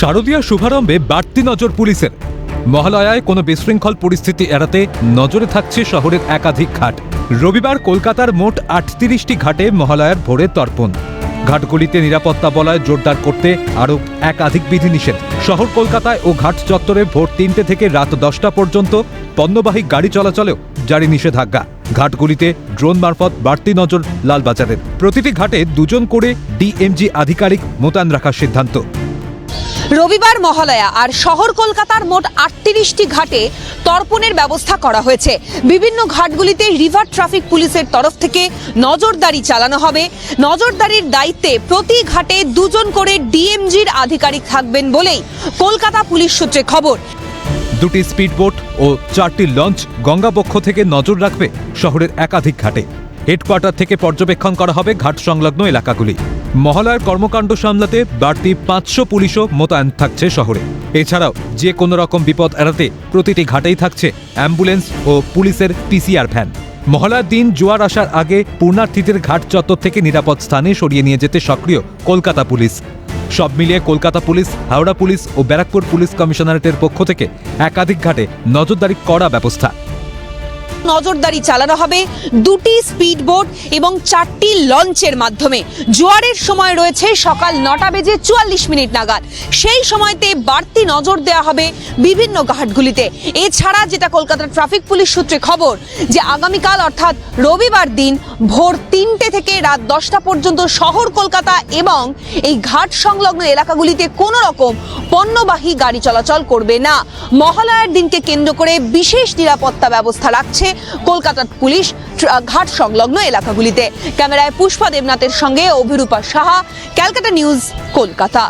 শারদীয় শুভারম্ভে বাড়তি নজর পুলিশের। মহালয়ায় কোনো বিশৃঙ্খল পরিস্থিতি এড়াতে নজরে থাকছে শহরের একাধিক ঘাট। রবিবার কলকাতার মোট আটত্রিশটি ঘাটে মহালয়ার ভোরে তর্পণ। ঘাটগুলিতে নিরাপত্তা বলয় জোরদার করতে আরও একাধিক বিধিনিষেধ। শহর কলকাতায় ও ঘাট চত্বরে ভোর তিনটে থেকে রাত দশটা পর্যন্ত পণ্যবাহী গাড়ি চলাচলেও জারি নিষেধাজ্ঞা। ঘাটগুলিতে ড্রোন মারফত বাড়তি নজর লালবাজারের। প্রতিটি ঘাটে দুজন করে ডিএমজি আধিকারিক মোতায়েন রাখার সিদ্ধান্ত। রবিবার মহালয়া আর শহর কলকাতার মোট আটত্রিশটি ঘাটে তর্পণের ব্যবস্থা করা হয়েছে। বিভিন্ন ঘাটগুলিতে রিভার ট্রাফিক পুলিশের তরফ থেকে নজরদারি চালানো হবে। নজরদারির দায়িত্বে প্রতি ঘাটে দুজন করে ডিএমজির আধিকারিক থাকবেন বলেই কলকাতা পুলিশ সূত্রে খবর। দুটি স্পিডবোট ও চারটি লঞ্চ গঙ্গাবক্ষ থেকে নজর রাখবে শহরের একাধিক ঘাটে। হেডকোয়ার্টার থেকে পর্যবেক্ষণ করা হবে ঘাট সংলগ্ন এলাকাগুলি। মহালয়ার কর্মকাণ্ড সামলাতে বাড়তি পাঁচশো পুলিশও মোতায়েন থাকছে শহরে। এছাড়াও যে কোনো রকম বিপদ এড়াতে প্রতিটি ঘাটেই থাকছে অ্যাম্বুলেন্স ও পুলিশের পিসিআর ভ্যান। মহালয়ার দিন জোয়ার আসার আগে পূর্ণার্থীদের ঘাট চত্বর থেকে নিরাপদ স্থানে সরিয়ে নিয়ে যেতে সক্রিয় কলকাতা পুলিশ। সব মিলিয়ে কলকাতা পুলিশ, হাওড়া পুলিশ ও ব্যারাকপুর পুলিশ কমিশনারেটের পক্ষ থেকে একাধিক ঘাটে নজরদারি করা ব্যবস্থা। নজরদারি চালানো হবে। দুটি স্পিডবোট এবং চারটি লঞ্চের মাধ্যমে। জোয়ারের সময় রয়েছে সকাল নটা বেজে চুয়াল্লিশ মিনিট নাগাদ। সেই সময়তে বাড়তি নজর দেওয়া হবে বিভিন্ন ঘাটগুলিতে। এছাড়া যেটা কলকাতার ট্রাফিক পুলিশ সূত্রে খবর, যে আগামীকাল অর্থাৎ রবিবার দিন ভোর তিনটে থেকে রাত দশটা পর্যন্ত শহর কলকাতা এবং এই ঘাট সংলগ্ন এলাকাগুলিতে কোনো রকম পণ্যবাহী গাড়ি চলাচল করবে না। মহালয়ার দিনকে কেন্দ্র করে বিশেষ নিরাপত্তা ব্যবস্থা রাখছে কলকাতার পুলিশ ঘাট সংলগ্ন এলাকাগুলিতে। ক্যামেরায় পুষ্পা দেবনাথের সঙ্গে অভিরূপা সাহা ক্যালকাটা নিউজ কলকাতা।